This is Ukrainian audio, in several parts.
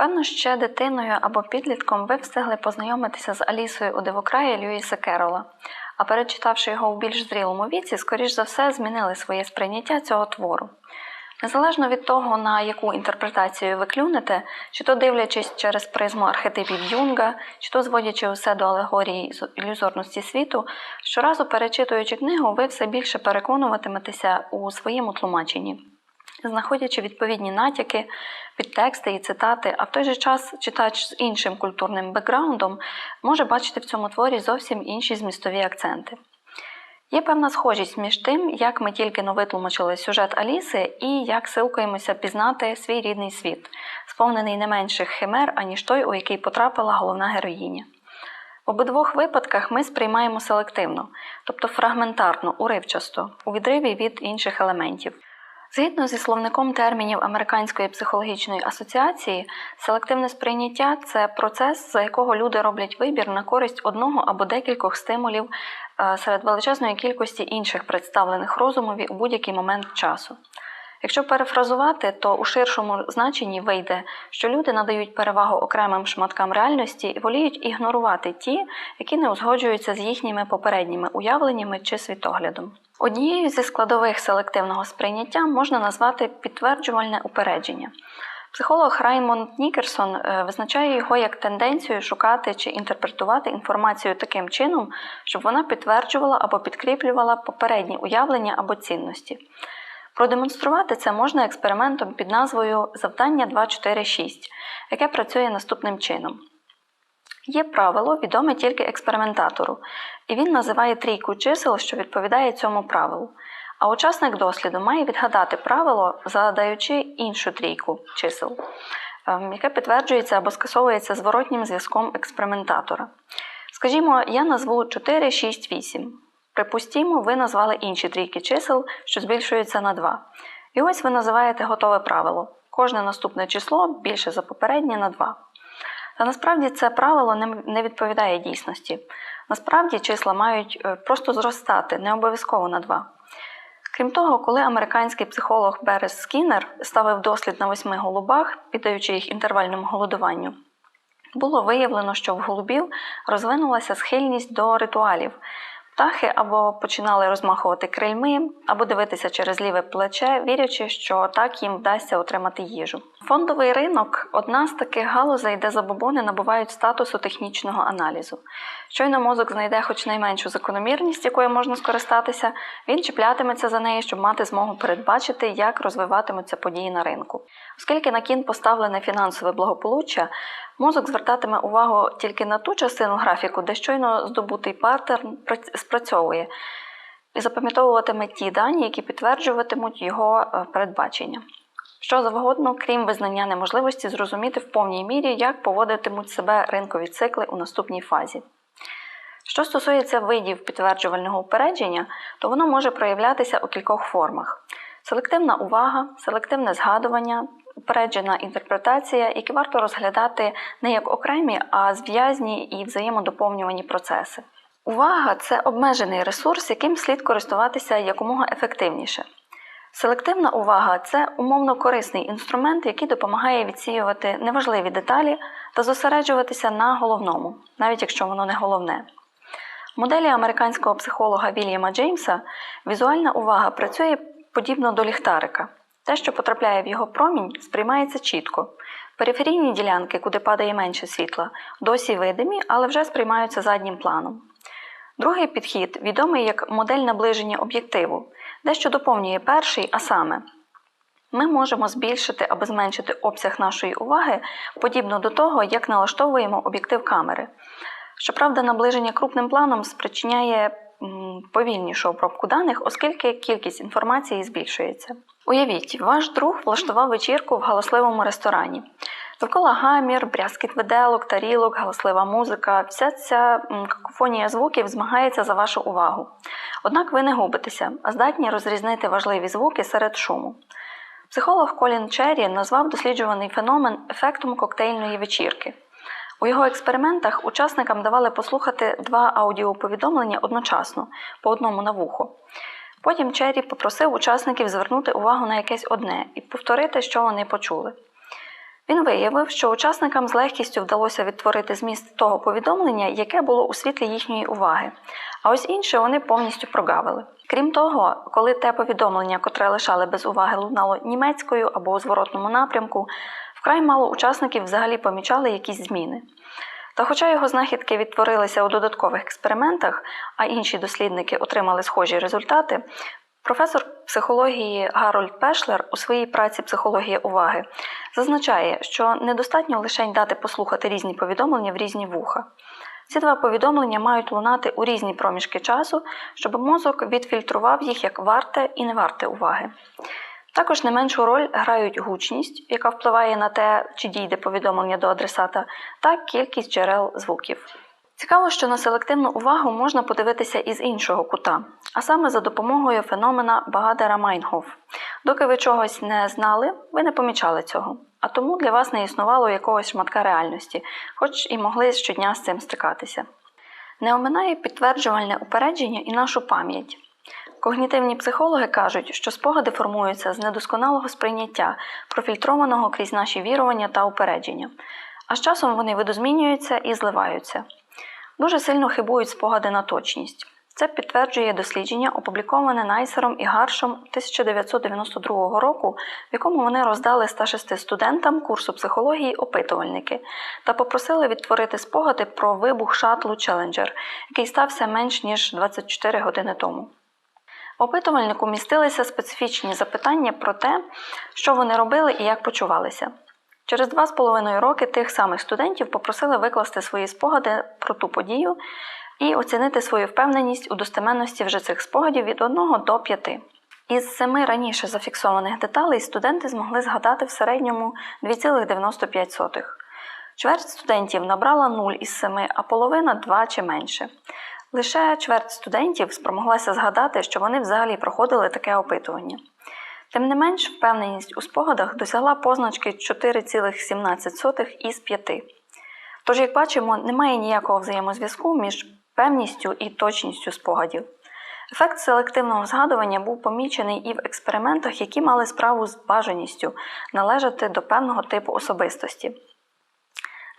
Певно, ще дитиною або підлітком ви встигли познайомитися з Алісою у дивокраї Льюіса Керрола, а перечитавши його у більш зрілому віці, скоріш за все змінили своє сприйняття цього твору. Незалежно від того, на яку інтерпретацію ви клюнете, чи то дивлячись через призму архетипів Юнга, чи то зводячи усе до алегорії ілюзорності світу, щоразу перечитуючи книгу, ви все більше переконуватиметеся у своєму тлумаченні, знаходячи відповідні натяки, підтексти і цитати, а в той же час читач з іншим культурним бекграундом може бачити в цьому творі зовсім інші змістові акценти. Є певна схожість між тим, як ми тільки но витлумачили сюжет Аліси, і як силкуємося пізнати свій рідний світ, сповнений не менших химер, аніж той, у який потрапила головна героїня. В обидвох випадках ми сприймаємо селективно, тобто фрагментарно, уривчасто, у відриві від інших елементів. Згідно зі словником термінів Американської психологічної асоціації, селективне сприйняття це процес, за якого люди роблять вибір на користь одного або декількох стимулів е, серед величезної кількості інших представлених розумові у будь-який момент часу. Якщо перефразувати, то у ширшому значенні вийде, що люди надають перевагу окремим шматкам реальності і воліють ігнорувати ті, які не узгоджуються з їхніми попередніми уявленнями чи світоглядом. Однією зі складових селективного сприйняття можна назвати підтверджувальне упередження. Психолог Раймонд Нікерсон е, визначає його як тенденцію шукати чи інтерпретувати інформацію таким чином, щоб вона підтверджувала або підкріплювала попередні уявлення або цінності. Продемонструвати це можна експериментом під назвою Завдання 246, яке працює наступним чином. Є правило, відоме тільки експериментатору, і він називає трійку чисел, що відповідає цьому правилу. А учасник досліду має відгадати правило, задаючи іншу трійку чисел, ем, яке підтверджується або скасовується зворотнім зв'язком експериментатора. Скажімо, я назву 4, 6, 8. Припустімо, ви назвали інші трійки чисел, що збільшуються на 2. І ось ви називаєте готове правило. Кожне наступне число більше за попереднє на 2. Та насправді це правило не відповідає дійсності. Насправді числа мають е, просто зростати, не обов'язково на 2. Крім того, коли американський психолог Берес Скіннер ставив дослід на восьми голубах, піддаючи їх інтервальному голодуванню, було виявлено, що в голубів розвинулася схильність до ритуалів. Птахи або починали розмахувати крильми, або дивитися через ліве плече, вірячи, що так їм вдасться отримати їжу. Фондовий ринок одна з таких галузей, де забобони набувають статусу технічного аналізу. Щойно мозок знайде хоч найменшу закономірність, якою можна скористатися, він чіплятиметься за неї, щоб мати змогу передбачити, як розвиватимуться події на ринку. Оскільки на кін поставлене фінансове благополуччя, мозок звертатиме увагу тільки на ту частину графіку, де щойно здобутий паттерн спрацьовує, і запам'ятовуватиме ті дані, які підтверджуватимуть його е, передбачення. Що завгодно, крім визнання неможливості зрозуміти в повній мірі, як поводитимуть себе ринкові цикли у наступній фазі. Що стосується видів підтверджувального упередження, то воно може проявлятися у кількох формах: селективна увага, селективне згадування, упереджена інтерпретація, які варто розглядати не як окремі, а зв'язні і взаємодоповнювані процеси. Увага це обмежений ресурс, яким слід користуватися якомога ефективніше. Селективна увага це умовно корисний інструмент, який допомагає відсіювати неважливі деталі та зосереджуватися на головному, навіть якщо воно не головне. В моделі американського психолога Вільяма Джеймса візуальна увага працює подібно до ліхтарика. Те, що потрапляє в його промінь, сприймається чітко. Периферійні ділянки, куди падає менше світла, досі видимі, але вже сприймаються заднім планом. Другий підхід відомий як модель наближення об'єктиву, дещо доповнює перший, а саме, ми можемо збільшити або зменшити обсяг нашої уваги подібно до того, як налаштовуємо об'єктив камери. Щоправда, наближення крупним планом спричиняє повільнішу обробку даних, оскільки кількість інформації збільшується. Уявіть, ваш друг влаштував вечірку в галасливому ресторані. Довкола гамір, брязкіт виделок, тарілок, галаслива музика, вся ця какофонія звуків змагається за вашу увагу. Однак ви не губитеся, а здатні розрізнити важливі звуки серед шуму. Психолог Колін Черрі назвав досліджуваний феномен ефектом коктейльної вечірки. У його експериментах учасникам давали послухати два аудіоповідомлення одночасно, по одному на вухо. Потім Черрі попросив учасників звернути увагу на якесь одне і повторити, що вони почули. Він виявив, що учасникам з легкістю вдалося відтворити зміст того повідомлення, яке було у світлі їхньої уваги, а ось інше вони повністю прогавили. Крім того, коли те повідомлення, котре лишали без уваги, лунало німецькою або у зворотному напрямку, вкрай мало учасників взагалі помічали якісь зміни. Та хоча його знахідки відтворилися у додаткових експериментах, а інші дослідники отримали схожі результати, професор психології Гарольд Пешлер у своїй праці Психологія уваги зазначає, що недостатньо лише дати послухати різні повідомлення в різні вуха. Ці два повідомлення мають лунати у різні проміжки часу, щоб мозок відфільтрував їх як варте і не варте уваги. Також не меншу роль грають гучність, яка впливає на те, чи дійде повідомлення до адресата, та кількість джерел звуків. Цікаво, що на селективну увагу можна подивитися із іншого кута, а саме за допомогою феномена Багадера Майнгоф. Доки ви чогось не знали, ви не помічали цього, а тому для вас не існувало якогось шматка реальності, хоч і могли щодня з цим стикатися. Не оминає підтверджувальне упередження і нашу пам'ять. Когнітивні психологи кажуть, що спогади формуються з недосконалого сприйняття, профільтрованого крізь наші вірування та упередження, а з часом вони видозмінюються і зливаються. Дуже сильно хибують спогади на точність. Це підтверджує дослідження, опубліковане Найсером і Гаршем 1992 року, в якому вони роздали 106 студентам курсу психології опитувальники та попросили відтворити спогади про вибух шатлу Челенджер, який стався менш ніж 24 години тому. Опитувальнику містилися специфічні запитання про те, що вони робили і як почувалися. Через два з половиною роки тих самих студентів попросили викласти свої спогади про ту подію і оцінити свою впевненість у достеменності вже цих спогадів від 1 до 5. Із семи раніше зафіксованих деталей студенти змогли згадати в середньому 2,95. Чверть студентів набрала 0 із 7, а половина 2 чи менше. Лише чверть студентів спромоглася згадати, що вони взагалі проходили таке опитування. Тим не менш, впевненість у спогадах досягла позначки 4,17 із 5. Тож, як бачимо, немає ніякого взаємозв'язку між певністю і точністю спогадів. Ефект селективного згадування був помічений і в експериментах, які мали справу з бажаністю належати до певного типу особистості.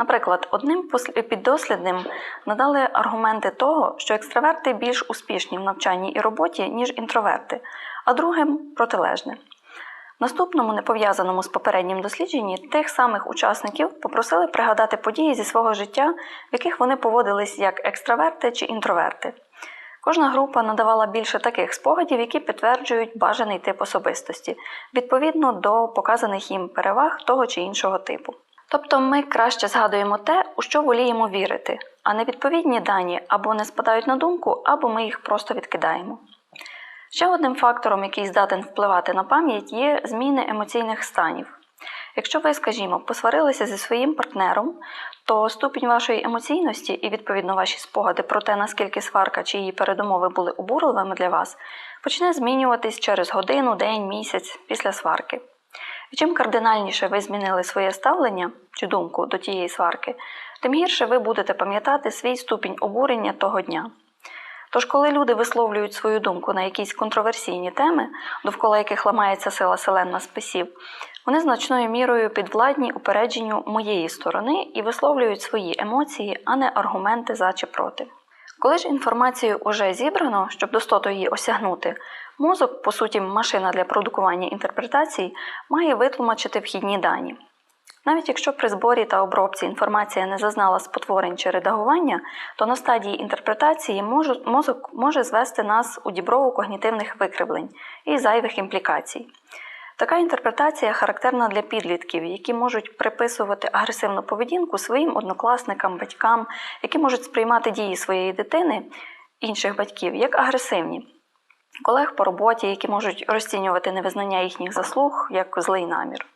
Наприклад, одним піддослідним надали аргументи того, що екстраверти більш успішні в навчанні і роботі, ніж інтроверти, а другим протилежне. В наступному, не пов'язаному з попереднім дослідженні, тих самих учасників попросили пригадати події зі свого життя, в яких вони поводились як екстраверти чи інтроверти. Кожна група надавала більше таких спогадів, які підтверджують бажаний тип особистості, відповідно до показаних їм переваг того чи іншого типу. Тобто ми краще згадуємо те, у що воліємо вірити, а невідповідні дані або не спадають на думку, або ми їх просто відкидаємо. Ще одним фактором, який здатен впливати на пам'ять, є зміни емоційних станів. Якщо ви, скажімо, посварилися зі своїм партнером, то ступінь вашої емоційності і, відповідно, ваші спогади про те, наскільки сварка чи її передумови були обурливими для вас, почне змінюватись через годину, день, місяць після сварки. Чим кардинальніше ви змінили своє ставлення чи думку до тієї сварки, тим гірше ви будете пам'ятати свій ступінь обурення того дня. Тож, коли люди висловлюють свою думку на якісь контроверсійні теми, довкола яких ламається сила селена списів, вони значною мірою підвладні упередженню моєї сторони і висловлюють свої емоції, а не аргументи за чи проти. Коли ж інформацію уже зібрано, щоб достото її осягнути, мозок, по суті, машина для продукування інтерпретацій, має витлумачити вхідні дані. Навіть якщо при зборі та обробці інформація не зазнала спотворень чи редагування, то на стадії інтерпретації мозок може звести нас у діброву когнітивних викривлень і зайвих імплікацій. Така інтерпретація характерна для підлітків, які можуть приписувати агресивну поведінку своїм однокласникам, батькам, які можуть сприймати дії своєї дитини, інших батьків, як агресивні, колег по роботі, які можуть розцінювати невизнання їхніх заслуг як злий намір.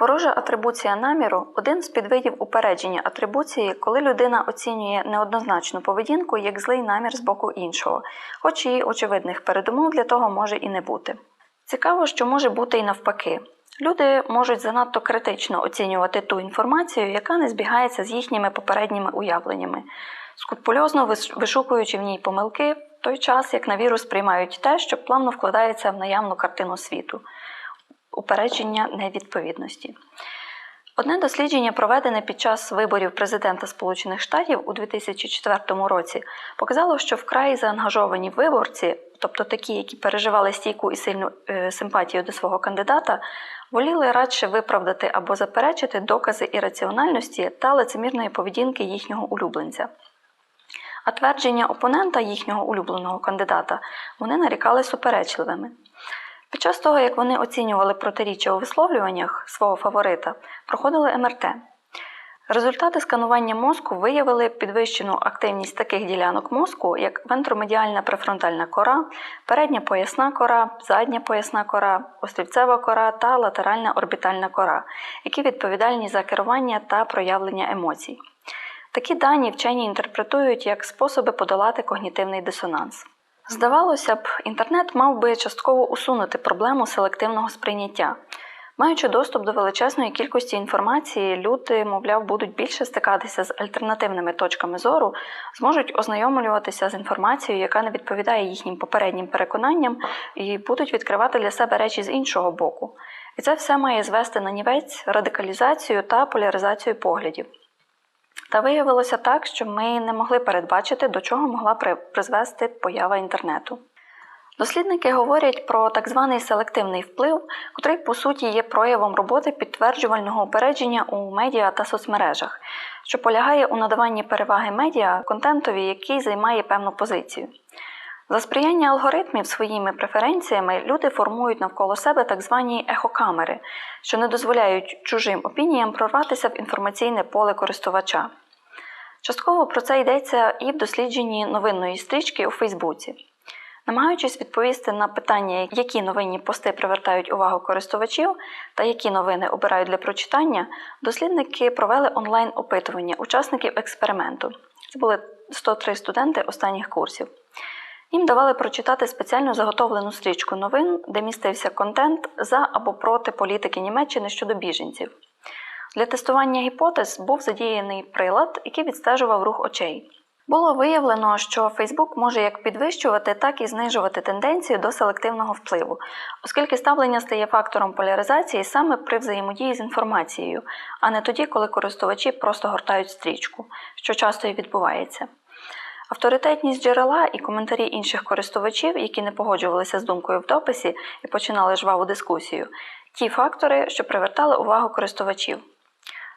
Ворожа атрибуція наміру один з підвидів упередження атрибуції, коли людина оцінює неоднозначну поведінку як злий намір з боку іншого, хоч і очевидних передумов для того може і не бути. Цікаво, що може бути і навпаки. Люди можуть занадто критично оцінювати ту інформацію, яка не збігається з їхніми попередніми уявленнями, скрупульозно вишукуючи в ній помилки, в той час як на віру сприймають те, що плавно вкладається в наявну картину світу, упередження невідповідності. Одне дослідження, проведене під час виборів президента Сполучених Штатів у 2004 році, показало, що вкрай заангажовані виборці, тобто такі, які переживали стійку і сильну е, симпатію до свого кандидата, воліли радше виправдати або заперечити докази ірраціональності та лицемірної поведінки їхнього улюбленця. А твердження опонента їхнього улюбленого кандидата вони нарікали суперечливими. Під час того, як вони оцінювали протиріччя у висловлюваннях свого фаворита, проходили МРТ. Результати сканування мозку виявили підвищену активність таких ділянок мозку, як вентромедіальна префронтальна кора, передня поясна кора, задня поясна кора, острівцева кора та латеральна орбітальна кора, які відповідальні за керування та проявлення емоцій. Такі дані вчені інтерпретують як способи подолати когнітивний дисонанс. Здавалося б, інтернет мав би частково усунути проблему селективного сприйняття. Маючи доступ до величезної кількості інформації, люди, мовляв, будуть більше стикатися з альтернативними точками зору, зможуть ознайомлюватися з інформацією, яка не відповідає їхнім попереднім переконанням, і будуть відкривати для себе речі з іншого боку. І це все має звести на нівець радикалізацію та поляризацію поглядів. Та виявилося так, що ми не могли передбачити, до чого могла призвести поява інтернету. Дослідники говорять про так званий селективний вплив, котрий по суті є проявом роботи підтверджувального упередження у медіа та соцмережах, що полягає у надаванні переваги медіа контентові, який займає певну позицію. За сприяння алгоритмів своїми преференціями люди формують навколо себе так звані ехокамери, що не дозволяють чужим опініям прорватися в інформаційне поле користувача. Частково про це йдеться і в дослідженні новинної стрічки у Фейсбуці. Намагаючись відповісти на питання, які новинні пости привертають увагу користувачів та які новини обирають для прочитання, дослідники провели онлайн-опитування учасників експерименту. Це були 103 студенти останніх курсів. Їм давали прочитати спеціально заготовлену стрічку новин, де містився контент за або проти політики Німеччини щодо біженців. Для тестування гіпотез був задіяний прилад, який відстежував рух очей. Було виявлено, що Facebook може як підвищувати, так і знижувати тенденцію до селективного впливу, оскільки ставлення стає фактором поляризації саме при взаємодії з інформацією, а не тоді, коли користувачі просто гортають стрічку, що часто і відбувається. Авторитетність джерела і коментарі інших користувачів, які не погоджувалися з думкою в дописі і починали жваву дискусію, ті фактори, що привертали увагу користувачів.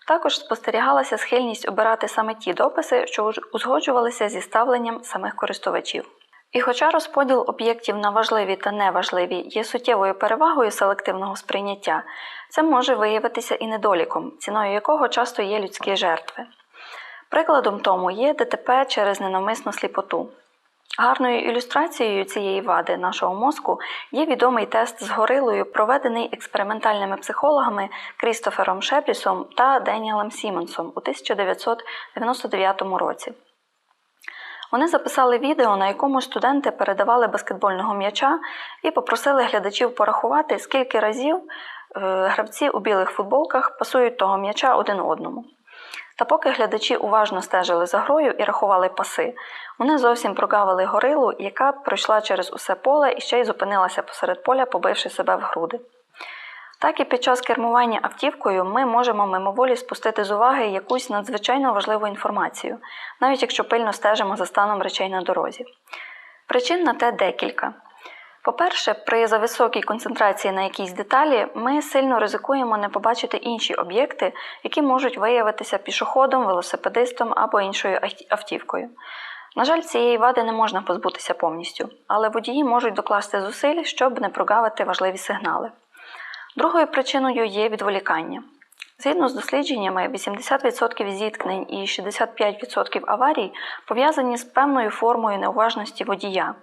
Також спостерігалася схильність обирати саме ті дописи, що узгоджувалися зі ставленням самих користувачів. І хоча розподіл об'єктів на важливі та неважливі є суттєвою перевагою селективного сприйняття, це може виявитися і недоліком, ціною якого часто є людські жертви. Прикладом тому є ДТП через ненавмисну сліпоту. Гарною ілюстрацією цієї вади нашого мозку є відомий тест з горилою, проведений експериментальними психологами Крістофером Шепрісом та Деніелем Сімонсом у 1999 році. Вони записали відео, на якому студенти передавали баскетбольного м'яча і попросили глядачів порахувати, скільки разів е, гравці у білих футболках пасують того м'яча один одному. Та поки глядачі уважно стежили за грою і рахували паси, вони зовсім прогавили горилу, яка пройшла через усе поле і ще й зупинилася посеред поля, побивши себе в груди. Так і під час кермування автівкою ми можемо мимоволі спустити з уваги якусь надзвичайно важливу інформацію, навіть якщо пильно стежимо за станом речей на дорозі. Причин на те декілька. По-перше, при зависокій концентрації на якійсь деталі ми сильно ризикуємо не побачити інші об'єкти, які можуть виявитися пішоходом, велосипедистом або іншою автівкою. На жаль, цієї вади не можна позбутися повністю, але водії можуть докласти зусиль, щоб не прогавити важливі сигнали. Другою причиною є відволікання. Згідно з дослідженнями, 80% зіткнень і 65% аварій пов'язані з певною формою неуважності водія.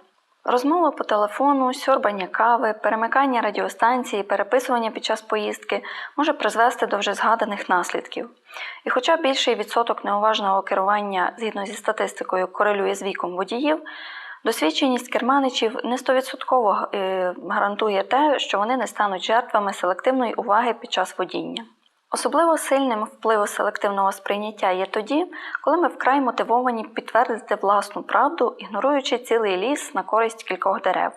Розмова по телефону, сьорбання кави, перемикання радіостанції, переписування під час поїздки може призвести до вже згаданих наслідків. І хоча більший відсоток неуважного керування згідно зі статистикою корелює з віком водіїв, досвідченість керманичів не 100% е, гарантує те, що вони не стануть жертвами селективної уваги під час водіння. Особливо сильним впливом селективного сприйняття є тоді, коли ми вкрай мотивовані підтвердити власну правду, ігноруючи цілий ліс на користь кількох дерев.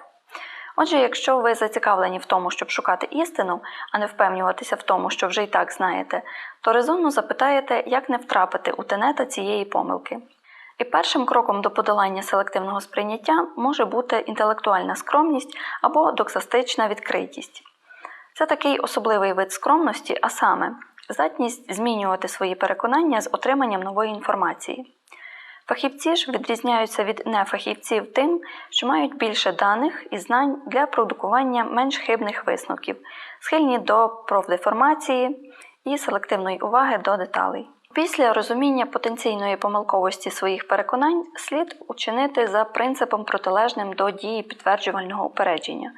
Отже, якщо ви зацікавлені в тому, щоб шукати істину, а не впевнюватися в тому, що вже й так знаєте, то резонно запитаєте, як не втрапити у тенета цієї помилки. І першим кроком до подолання селективного сприйняття може бути інтелектуальна скромність або доксастична відкритість. Це такий особливий вид скромності, а саме здатність змінювати свої переконання з отриманням нової інформації. Фахівці ж відрізняються від нефахівців тим, що мають більше даних і знань для продукування менш хибних висновків, схильні до профдеформації і селективної уваги до деталей. Після розуміння потенційної помилковості своїх переконань слід учинити за принципом протилежним до дії підтверджувального упередження,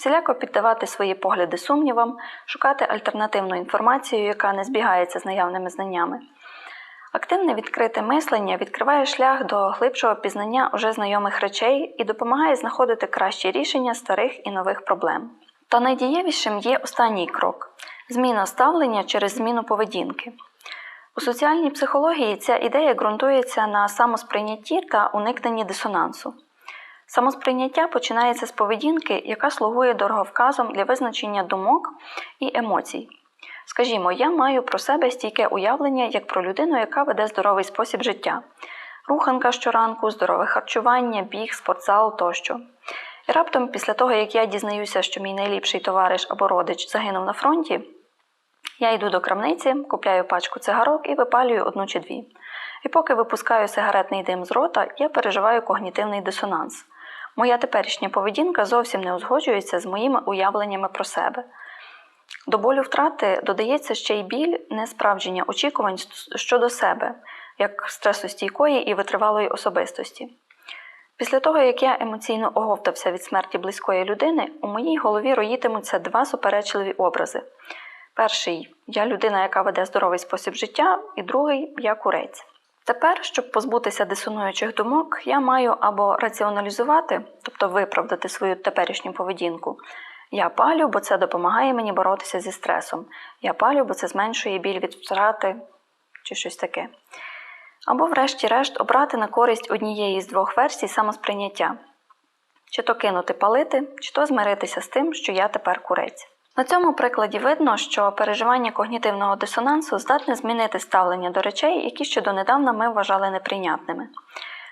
всіляко піддавати свої погляди сумнівам, шукати альтернативну інформацію, яка не збігається з наявними знаннями. Активне відкрите мислення відкриває шлях до глибшого пізнання уже знайомих речей і допомагає знаходити кращі рішення старих і нових проблем. Та найдієвішим є останній крок зміна ставлення через зміну поведінки. У соціальній психології ця ідея ґрунтується на самосприйнятті та уникненні дисонансу. Самосприйняття починається з поведінки, яка слугує дороговказом для визначення думок і емоцій. Скажімо, я маю про себе стійке уявлення як про людину, яка веде здоровий спосіб життя, руханка щоранку, здорове харчування, біг, спортзал тощо. І раптом, після того, як я дізнаюся, що мій найліпший товариш або родич загинув на фронті, я йду до крамниці, купляю пачку цигарок і випалюю одну чи дві. І поки випускаю сигаретний дим з рота, я переживаю когнітивний дисонанс. Моя теперішня поведінка зовсім не узгоджується з моїми уявленнями про себе. До болю втрати додається ще й біль несправдження очікувань щодо себе, як стресостійкої і витривалої особистості. Після того, як я емоційно оговтався від смерті близької людини, у моїй голові роїтимуться два суперечливі образи. Перший я людина, яка веде здоровий спосіб життя, і другий я курець. Тепер, щоб позбутися дисонуючих думок, я маю або раціоналізувати, тобто виправдати свою теперішню поведінку. Я палю, бо це допомагає мені боротися зі стресом. Я палю, бо це зменшує біль від втрати чи щось таке. Або, врешті-решт, обрати на користь однієї з двох версій самосприйняття, чи то кинути палити, чи то змиритися з тим, що я тепер курець. На цьому прикладі видно, що переживання когнітивного дисонансу здатне змінити ставлення до речей, які ще донедавна ми вважали неприйнятними.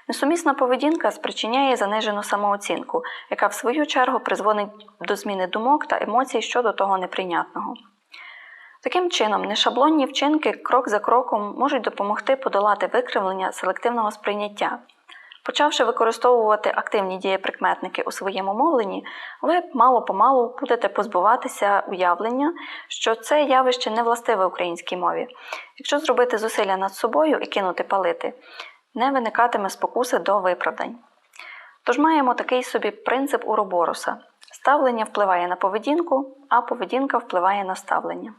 Несумісна поведінка спричиняє занижену самооцінку, яка в свою чергу призводить до зміни думок та емоцій щодо того неприйнятного. Таким чином, нешаблонні вчинки крок за кроком можуть допомогти подолати викривлення селективного сприйняття. Почавши використовувати активні дієприкметники у своєму мовленні, ви мало помалу будете позбуватися уявлення, що це явище не властиве українській мові. Якщо зробити зусилля над собою і кинути палити, не виникатиме спокуси до виправдань. Тож маємо такий собі принцип Уроборуса: ставлення впливає на поведінку, а поведінка впливає на ставлення.